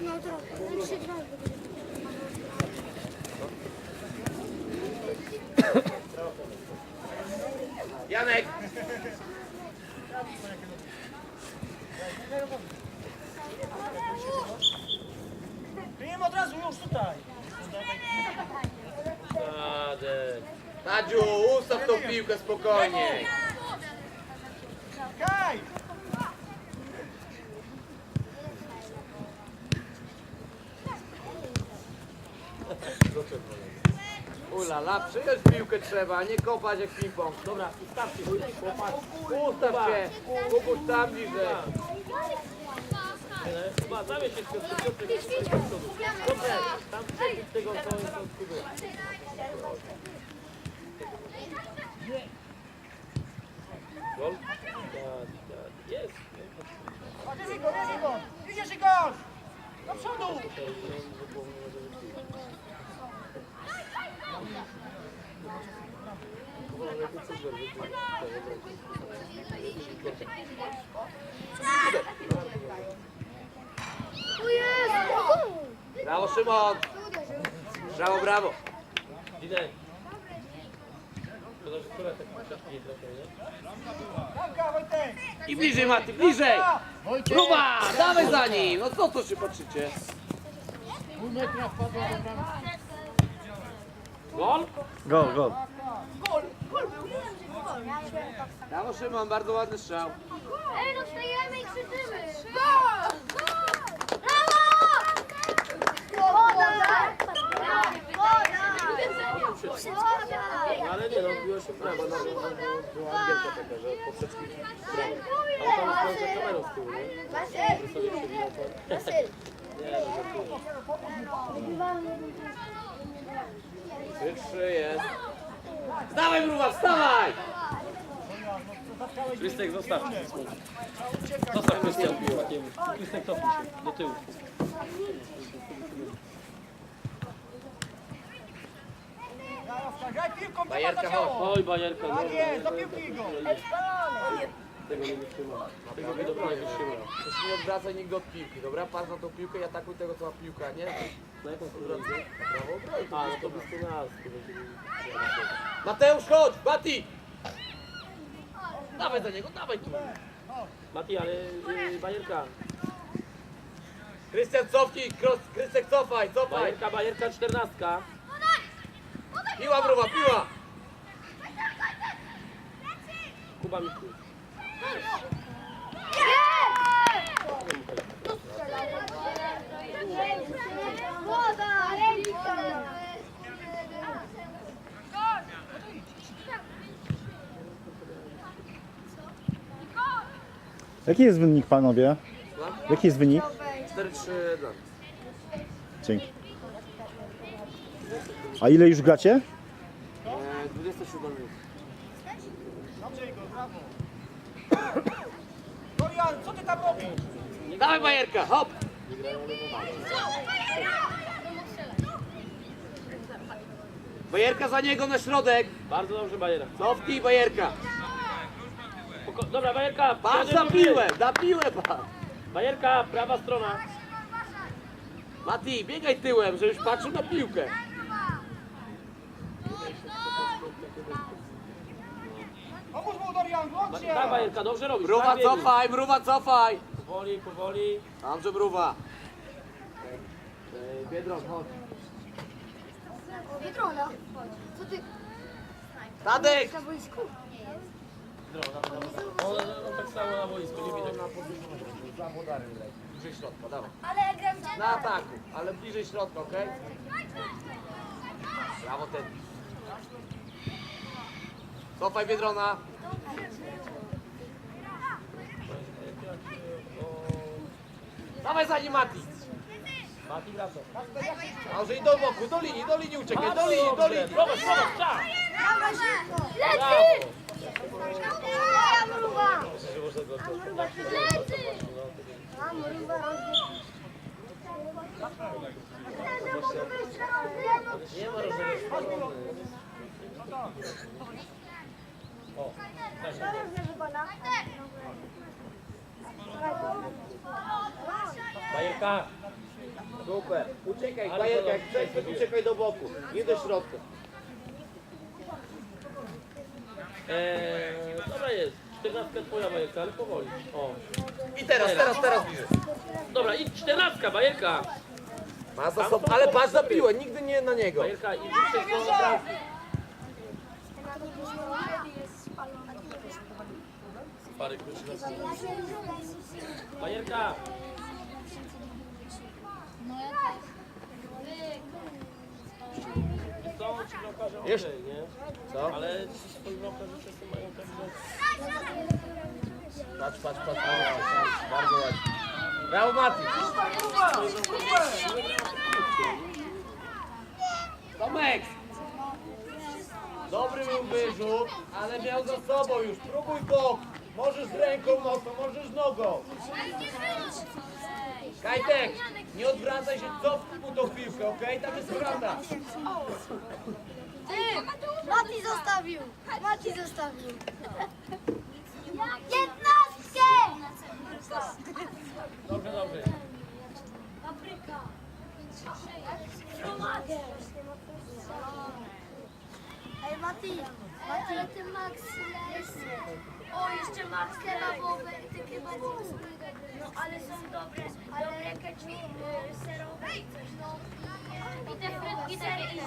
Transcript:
No trochę. Trzy. Janek! Przyjmiemy od razu już tutaj. Tadek. Tadziu, ustaw tą piłkę spokojnie. Kaj! Ulala, przyjąć piłkę trzeba, nie kopać jak ping-pong. Dobra, ustawcie się, chłopak. Ustaw się, Kubuś tam bliżej. Chyba zamieć się z z przodu. Dobrze, tam przebić tego, co jest od Kuby. Gol? Tak, tak, jest. Patrz, jest Igor, Igor! Idziesz Igor! Do przodu! Tu jest! Brawo Szymon! Brawo, brawo! Skóra tak! I bliżej Maty, bliżej! Próba! Dawaj za nim! No co to się patrzycie? Gol? Gol, gol. Brawo Szymon, bardzo ładny strzał. Ej, no stajemy i krzyczymy! Gol! Gol! Brawo! Woda! Woda! No ale nie, no biło się w prawo, no, no, no, była angielka taka, że poprzeczki w prawo. Ale tam jest za kamerą z tyłu, nie? To. Wasyl! Nie, no. Trzy, trzy jest. Wstawaj Mruwa, wstawaj! Krystek, zostaw. Zostaw Krystian piłę. Krystek cofnij się, do tyłu. Graj piłką, Bajerka, ciało! Oj, bajerka, Tak no. jest, do piłki Igor! Tego nie wytrzyma. Tego by dobra nie wytrzyma. Proszę nie odwracaj nigdy od piłki, dobra? Patrz na tą piłkę i atakuj tego, co ma piłka, nie? Na jaką sytuację? Brawo, brawo. A, no to blisko nas. to będzie- Mateusz, chodź! Mati! Dawaj za niego, dawaj tu! Mati, ale yy, bajerka. Krystian, cofnij! Kros- Krystek, cofaj, cofaj! Bajerka, bajerka, czternastka. Piła, Mruwa, piła! Kuba Miku. Jaki jest wynik, panowie? Jaki jest wynik? 4-3 dla. Dzięki. A ile już gracie? Eee, 27 minut. Dobrze brawo! Dorian, co ty tam robisz? Dawaj Bajerka, hop! Bajerka za niego na środek! Bardzo dobrze, bajera. Cofnij Bajerka! Spoko- Dobra, bajerka. Patrz na piłę, na piłę patrz! Bajerka, prawa strona. Mati, biegaj tyłem, żebyś patrzył na piłkę. Pomóż mu Dorian, włącz się! Tak, bajerka, dobrze robisz. Mruwa tak, biegnij. cofaj, mruwa cofaj! Powoli, powoli. Dobrze mruwa. Biedron, chodź. Biedrona! Co ty? Tadek! Na boisku? On, on tak samo na boisku, nie widać. Za wodarem leci. Bliżej środka, dawaj. Ale ja gram gdzie? Na ataku, ale bliżej środka, okej? Brawo ten. Cofaj Biedrona. Dawaj za nim Mati. Mati wraca. Może i do boku, do linii, do linii uciekaj, do linii, do linii. Prowadź, prowadź, czas. Lecy! Ja mruwa! Że można go Lecy! A mruwa Nie ma rozumienia. Bajerka. Super. Uciekaj, Ale bajerka, jak dobrze. uciekaj do boku. Nie do środka. Eee, dobra jest. 14 twoja bajerka, ale powoli. O. I teraz, teraz, teraz bliżej. Dobra, i 14 bajerka. Ma za sobą, ale patrz na piłę, nigdy nie na niego. Bajerka i. Parę kluczy na Bajerka. Wiesz co, ci bramkarze okej, Jeszcze. nie? Co? Ale ci swoi bramkarze czasem mają tak, że... Patrz, patrz, patrz. patrz, patrz. Bardzo ładnie. Brawo Mati. Tomek. Dobry był wyrzut, ale miał za sobą już. Próbuj bok. Możesz z ręką mocno, możesz nogą. Kajtek, nie odwracaj się, cofnij mu tą piłkę, okej? Tam jest prawda. Ty! Mati zostawił! Mati zostawił! Piętnastkę! Dobrze, dobrze. Papryka! Ej Ale ty Max jest... O, jeszcze Max kebabowe, ty kebabo No ale są dobre, dobre keczki y, serowe i coś, no. I te frytki takie i